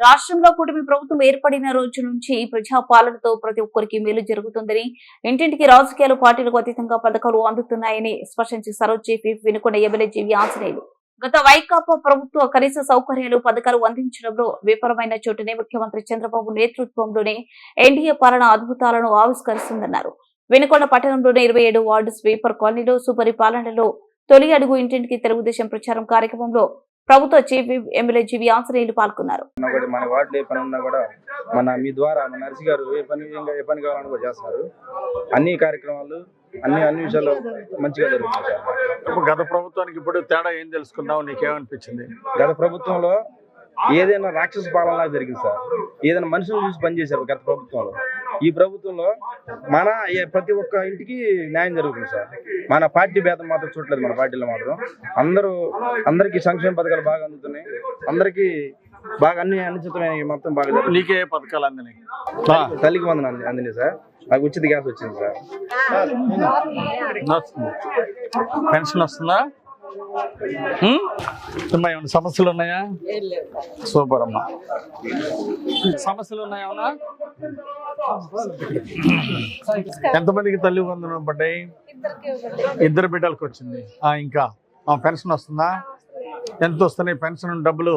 రాష్ట్రంలో కూటమి ప్రభుత్వం ఏర్పడిన రోజు నుంచి ప్రజాపాలనతో ప్రతి ఒక్కరికి మేలు జరుగుతుందని ఇంటింటికి రాజకీయాలు పార్టీలకు అతీతంగా పథకాలు అందుతున్నాయని స్పష్టం చేశారు chief Vinukonda MLA G V Anjaneyulu. గత వైకాపా ప్రభుత్వ కనీస సౌకర్యాలు పథకాలు అందించడంలో విఫలమైన చోటునే ముఖ్యమంత్రి చంద్రబాబు నేతృత్వంలోనే ఎన్డీఏ పాలన అద్భుతాలను ఆవిష్కరిస్తుందన్నారు. వినుకొండ పట్టణంలోని ఇరవై ఏడు వార్డు స్వీపర్ కాలనీలో సుపరిపాలనలో తొలి అడుగు ఇంటింటికి తెలుగుదేశం ప్రచారం కార్యక్రమంలో ప్రభుత్వ చీఫ్ విప్ ఎమ్మెల్యే జీవి ఆంజనేయులు పాల్గొన్నారు. మన వార్డులో ఏ పని ఉన్నా కూడా మన మీ ద్వారా మన నర్సి గారు ఏ పని ఏ పని కావాలని కూడా చేస్తున్నారు అన్ని కార్యక్రమాలు అన్ని అన్ని విషయాల్లో మంచిగా జరుగుతుంది సార్ ఇప్పుడు గత ప్రభుత్వానికి ఇప్పుడు తేడా ఏం తెలుసుకున్నావు? నీకేమనిపించింది? గత ప్రభుత్వంలో ఏదైనా రాక్షస పాలన జరిగింది సార్. ఏదైనా మనుషులు చూసి పనిచేశారు గత ప్రభుత్వంలో. ఈ ప్రభుత్వంలో మన ప్రతి ఒక్క ఇంటికి న్యాయం జరుగుతుంది సార్. మన పార్టీ భేదం మాత్రం చూడలేదు మన పార్టీలో మాత్రం. అందరూ అందరికీ సంక్షేమ పథకాలు బాగా అందుతున్నాయి. అందరికీ బాగా అన్ని అనుచితమైన మొత్తం బాగా నీకే పథకాలు అందినాయి. తల్లికి వందన అంది అందింది సార్. నాకు ఉచిత గ్యాస్ వచ్చింది సార్. పెన్షన్ వస్తుందా? హ్మ్? అమ్మా ఏమైనా సమస్యలు ఉన్నాయా? సూపర్ అమ్మా. సమస్యలు ఉన్నాయా ఏమన్నా? ఎంతమందికి తల్లి వందనం పడ్డాయి? ఇద్దరు బిడ్డలకు వచ్చింది. ఆ, ఇంకా ఆ, పెన్షన్ వస్తుందా? ఎంత వస్తున్నాయి పెన్షన్ డబ్బులు?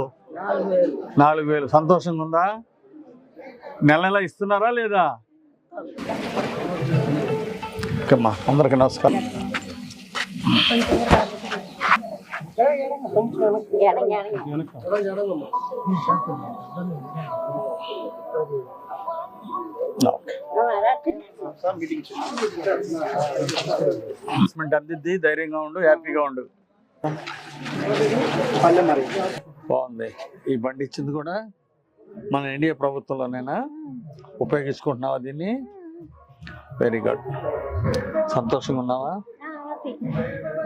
నాలుగు వేలు. సంతోషంగా ఉందా? నెల నెల ఇస్తున్నారా లేదా? ఓకేమ్మా అందరికీ నమస్కారం. అనౌన్స్మెంట్ అందిద్ది ధైర్యంగా ఉండు హ్యాపీగా ఉండు. బాగుంది. ఈ బండి ఇచ్చింది కూడా మన ఇండియా ప్రభుత్వంలోనేనా? ఉపయోగించుకుంటున్నావా దీన్ని? వెరీ గుడ్ సంతోషంగా ఉన్నావా?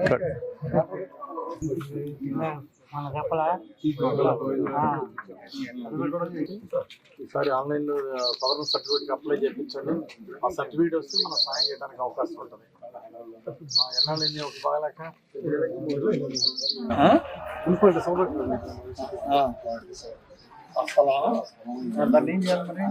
గుడ్ ఈసారి ఆన్లైన్ పవర్ సర్టిఫికేట్ అప్లై చేయించండి. ఆ సర్టిఫికేట్ వస్తే మనం సాయం చేయడానికి అవకాశం ఉంటుంది. ఆ, ఎన్నాళ్ళైంది ఒక బాగాలేక ఆ? ఆ. అసలు? దాన్ని ఏం చేయాలి మరి?